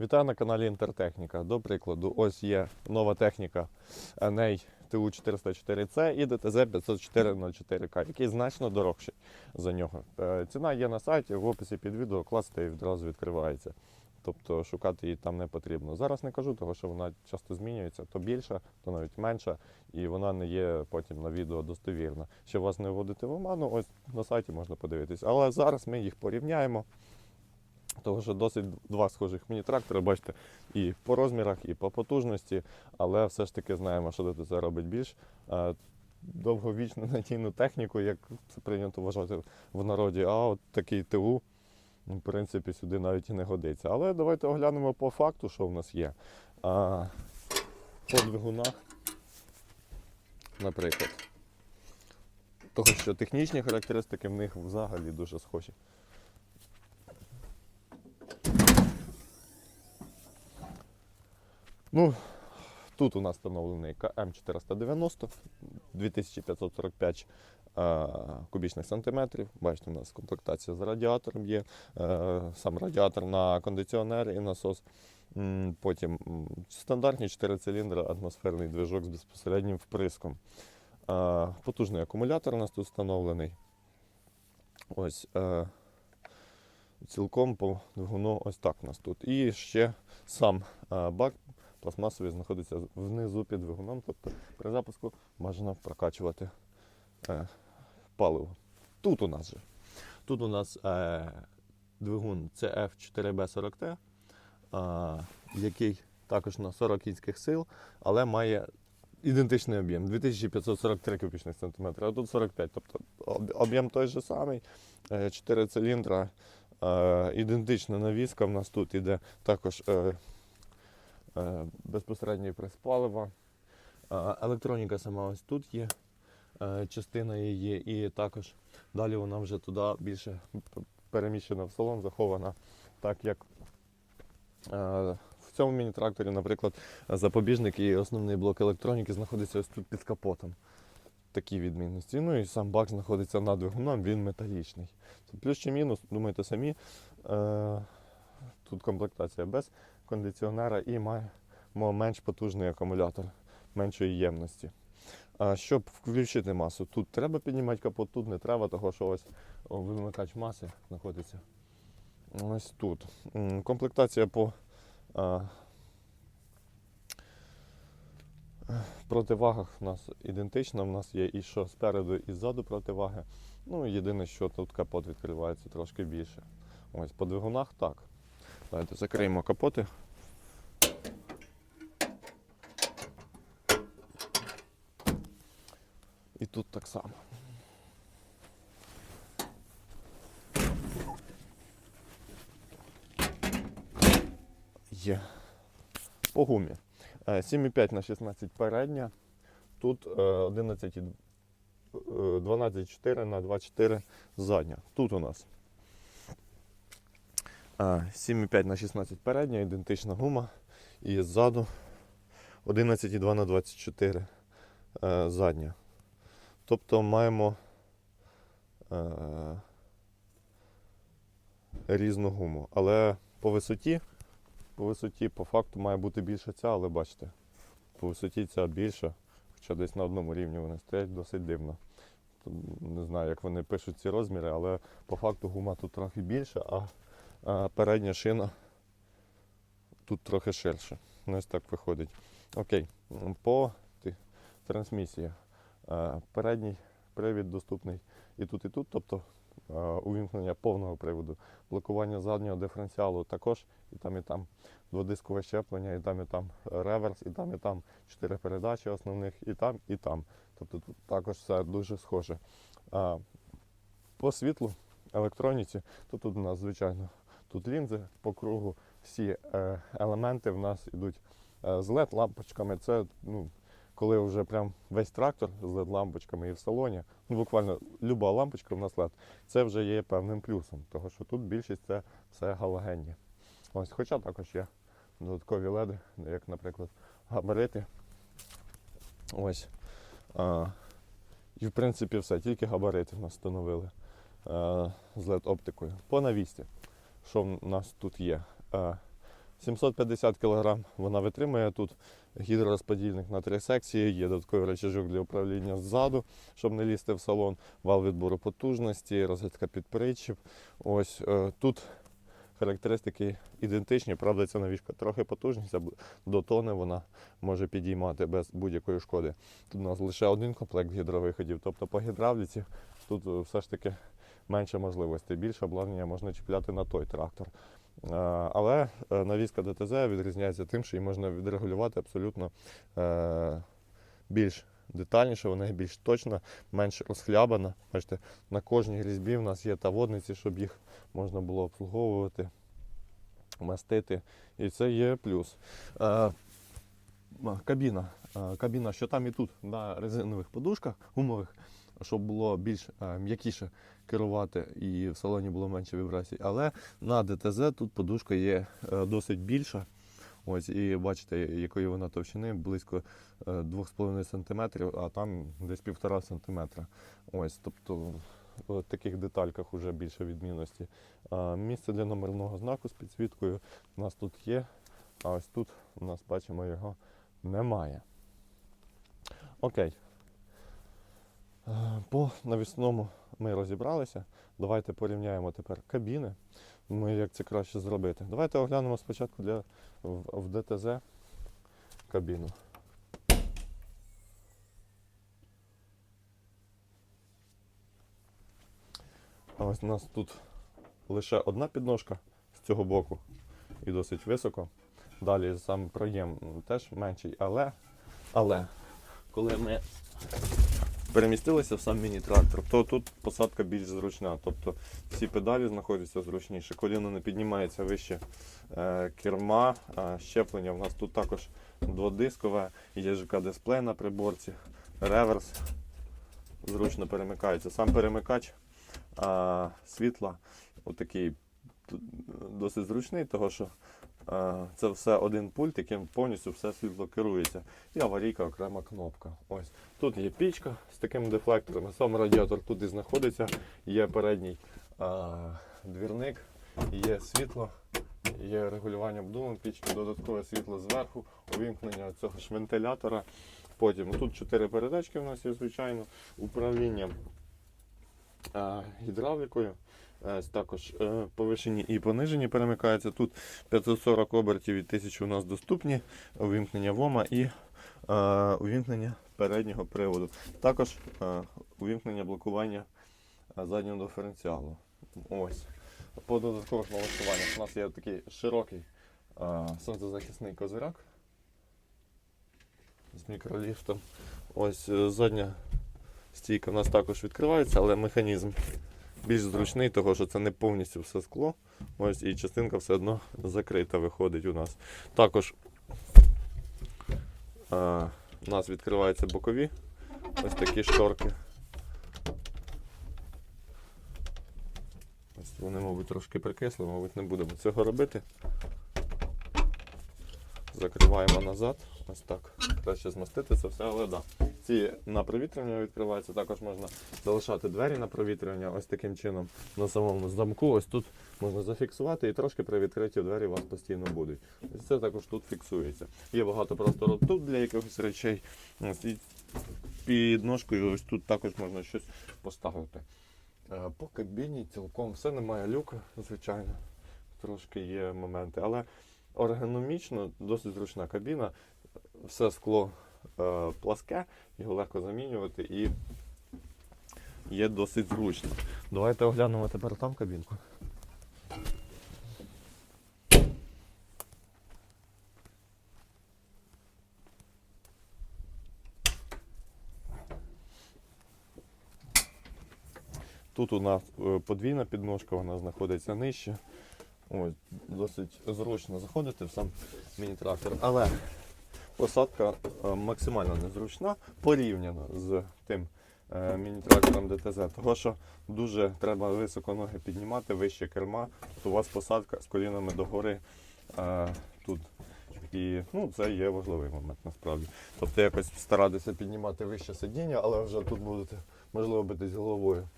Вітаю на каналі Інтертехніка. До прикладу, ось є нова техніка NA TU404C і DTZ 50404K, який значно дорожчий за нього. Е, Ціна є на сайті, в описі під відео класти і відразу відкривається. Тобто шукати її там не потрібно. Зараз не кажу, тому що вона часто змінюється, то більша, то навіть менша, і вона не є потім на відео достовірна. Щоб вас не вводити в оману, ось на сайті можна подивитись. Але зараз ми їх порівняємо. Тому що досить два схожих міні-трактори, бачите, і по розмірах, і по потужності, але все ж таки знаємо, що ДТЗ робить більш е, довговічну надійну техніку, як це прийнято вважати в народі. А от такий ТУ, в принципі, сюди навіть і не годиться. Але давайте оглянемо по факту, що в нас є. А, по двигунах, наприклад. Того, що технічні характеристики в них взагалі дуже схожі. Ну, тут у нас встановлений КМ490 2545 е, кубічних сантиметрів. Бачите, у нас комплектація з радіатором є. е, Сам радіатор на кондиціонер і насос. Потім стандартні 4 циліндри, атмосферний движок з безпосереднім вприском. Е, Потужний акумулятор у нас тут встановлений. Ось. Цілком по двигуну ось так у нас тут. І ще сам бак пластмасовий знаходиться внизу під двигуном, тобто при запуску можна прокачувати е, паливо. Тут у нас же. Тут у нас е, двигун CF4B40T, е, який також на 40 кінських сил, але має ідентичний об'єм 2543 кубічних сантиметри, а тут 45. Тобто об'єм той же самий, 4 циліндра, е, ідентична навіска в нас тут іде також. Е, е, безпосередній прес палива. Е, Електроніка сама ось тут є, е, частина її, і також далі вона вже туди більше переміщена в салон, захована, так як в цьому міні-тракторі, наприклад, запобіжник і основний блок електроніки знаходиться ось тут під капотом. Такі відмінності. Ну і сам бак знаходиться над двигуном, він металічний. Плюс чи мінус, думайте самі. Тут комплектація без кондиціонера і має мо- менш потужний акумулятор меншої ємності. Щоб включити масу, тут треба піднімати капот, тут не треба, того що ось вимикач маси знаходиться ось тут. Комплектація по а, противагах у нас ідентична. У нас є і що спереду, і ззаду противаги. Ну, єдине, що тут капот відкривається трошки більше. Ось по двигунах так. Давайте закриємо капоти. І тут так само. Є. По гумі. Е, 7,5 на 16 передня. Тут е, 11, і- е, 12,4 на 2,4 задня. Тут у нас 7,5 на 16 передня, ідентична гума. І ззаду 11,2 на 24 е, задня. Тобто маємо е, різну гуму. Але по висоті, по висоті, по факту має бути більше ця, але бачите, по висоті ця більша, хоча десь на одному рівні вони стоять досить дивно. Не знаю, як вони пишуть ці розміри, але по факту гума тут трохи більша, а а передня шина тут трохи ширше. Ну, Ось так виходить. Окей, по трансмісії. Передній привід доступний і тут, і тут, тобто увімкнення повного приводу, блокування заднього диференціалу також, і там, і там дводискове щеплення, і там, і там реверс, і там, і там чотири передачі основних, і там, і там. Тобто тут також все дуже схоже. По світлу, електроніці, то тут у нас, звичайно, тут лінзи по кругу, всі е, елементи в нас йдуть е, з LED-лампочками. Це ну, коли вже прям весь трактор з LED-лампочками і в салоні, ну буквально люба лампочка в нас LED, це вже є певним плюсом, тому що тут більшість це все галогенні. Ось, хоча також є додаткові LED, як, наприклад, габарити. Ось. А, і в принципі все, тільки габарити в нас встановили е, з LED-оптикою. По навісті, що в нас тут є? Е, 750 кг вона витримує тут гідророзподільник на три секції, є додатковий рычажок для управління ззаду, щоб не лізти в салон, вал відбору потужності, розгадка під причіп. Ось е, тут характеристики ідентичні, правда, ця навіжка трохи потужність, до тони вона може підіймати без будь-якої шкоди. Тут у нас лише один комплект гідровиходів, тобто по гідравліці тут е, все ж таки менше можливостей. Більше обладнання можна чіпляти на той трактор. Е, Але е, навіска ДТЗ відрізняється тим, що її можна відрегулювати абсолютно е, більш детальніше, вона більш точна, менш розхлябана. Бачите, на кожній різьбі в нас є таводниці, щоб їх можна було обслуговувати, мастити. І це є плюс. Кабіна. Кабіна, що там і тут, на резинових подушках гумових, щоб було більш е, м'якіше керувати і в салоні було менше вібрацій. Але на ДТЗ тут подушка є е, досить більша. Ось, і бачите, якої вона товщини, близько е, 2,5 см, а там десь 1,5 см. Ось, тобто в таких детальках вже більше відмінності. Місце для номерного знаку з підсвіткою у нас тут є, а ось тут у нас бачимо його немає. Окей. По навісному ми розібралися. Давайте порівняємо тепер кабіни. Ми як це краще зробити. Давайте оглянемо спочатку для в, в ДТЗ кабіну. А ось у нас тут лише одна підножка з цього боку і досить високо. Далі сам проєм теж менший, але, але коли ми перемістилися в сам міні-трактор, то тут посадка більш зручна. Тобто всі педалі знаходяться зручніше. Коліно не піднімається вище е, керма, щеплення. У нас тут також дводискове, є ЖК-дисплей на приборці, реверс. Зручно перемикається. Сам перемикач а, світла отакий досить зручний, тому що це все один пульт, яким повністю все світло керується. І аварійка окрема кнопка. Ось. Тут є пічка з такими дефлекторами. Сам радіатор тут і знаходиться. Є передній а, двірник, є світло, є регулювання обдуву пічки, додаткове світло зверху, увімкнення цього ж вентилятора. Потім тут чотири передачки у нас є, звичайно, управління а, гідравлікою. Е, Також е, повишені і понижені перемикаються. Тут 540 обертів і 1000 у нас доступні, увімкнення ВОМа і е, увімкнення переднього приводу. Також увімкнення блокування заднього диференціалу. Ось. По додаткових налаштуваннях у нас є такий широкий сонцезахисний козиряк з мікроліфтом. Ось задня стійка у нас також відкривається, але механізм більш зручний, тому що це не повністю все скло. Ось і частинка все одно закрита виходить у нас. Також е, у нас відкриваються бокові ось такі шторки. Ось вони, мабуть, трошки прикисли, мабуть, не будемо цього робити. Закриваємо назад. Ось так. Краще змастити це все, але да. Ці на провітрювання відкриваються. Також можна залишати двері на провітрювання ось таким чином на самому замку. Ось тут можна зафіксувати і трошки при відкритті двері у вас постійно будуть. Ось це також тут фіксується. Є багато простору тут для якихось речей. Під ножкою ось тут також можна щось поставити. Е, По кабіні цілком все немає люка, звичайно. Трошки є моменти, але ергономічно досить зручна кабіна. Все скло е, пласке, його легко замінювати і є досить зручно. Давайте оглянемо тепер там кабінку. Тут у нас е, подвійна підножка, вона знаходиться нижче. Ось, досить зручно заходити в сам міні-трактор. Але посадка е, максимально незручна порівняно з тим е, міні-трактором ДТЗ. Тому що дуже треба високо ноги піднімати, вище керма. Тут у вас посадка з колінами догори е, тут. І ну, це є важливий момент насправді. Тобто якось старатися піднімати вище сидіння, але вже тут будете можливо битись головою.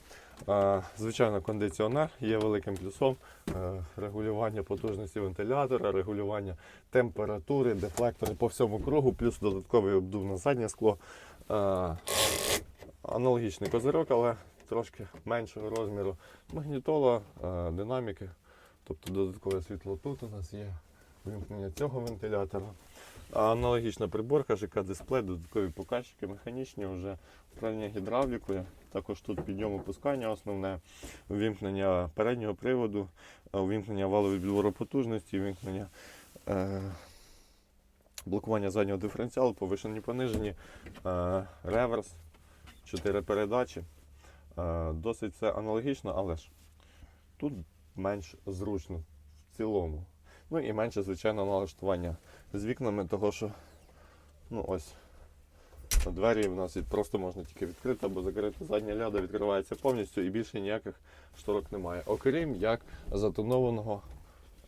Звичайно, кондиціонер є великим плюсом. Е, Регулювання потужності вентилятора, регулювання температури, дефлектори по всьому кругу, плюс додатковий обдув на заднє скло. Е, Аналогічний козирьок, але трошки меншого розміру. Магнітола, е, динаміки, тобто додаткове світло тут у нас є вимкнення цього вентилятора. Аналогічна приборка, ЖК-дисплей, додаткові показчики, механічні вже управління гідравлікою. Також тут підйом опускання основне, вимкнення переднього приводу, е, вимкнення валової відбору потужності, вимкнення е, блокування заднього диференціалу, повишені понижені, е, реверс, 4 передачі. Е, досить це аналогічно, але ж тут менш зручно в цілому. Ну і менше, звичайно, налаштування з вікнами, того що ну ось двері в нас просто можна тільки відкрити або закрити. Задня ляда відкривається повністю і більше ніяких шторок немає. Окрім як затонованого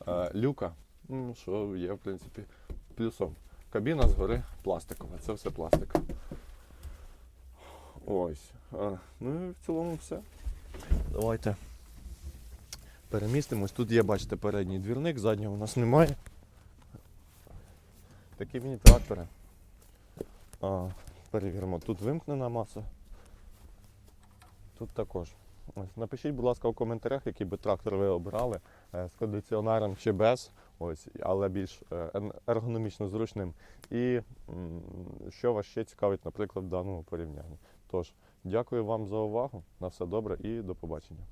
е, люка, ну, що є в принципі плюсом. Кабіна згори пластикова, це все пластик. Ось. Е, ну і в цілому все. Давайте перемістимось. Тут є, бачите, передній двірник, заднього у нас немає. Такі міні-трактори. Перевіримо, тут вимкнена маса. Тут також. Ось, напишіть, будь ласка, у коментарях, який би трактор ви обирали е, з кондиціонером чи без, ось, але більш е, ергономічно зручним. І що вас ще цікавить, наприклад, в даному порівнянні. Тож, дякую вам за увагу. На все добре і до побачення.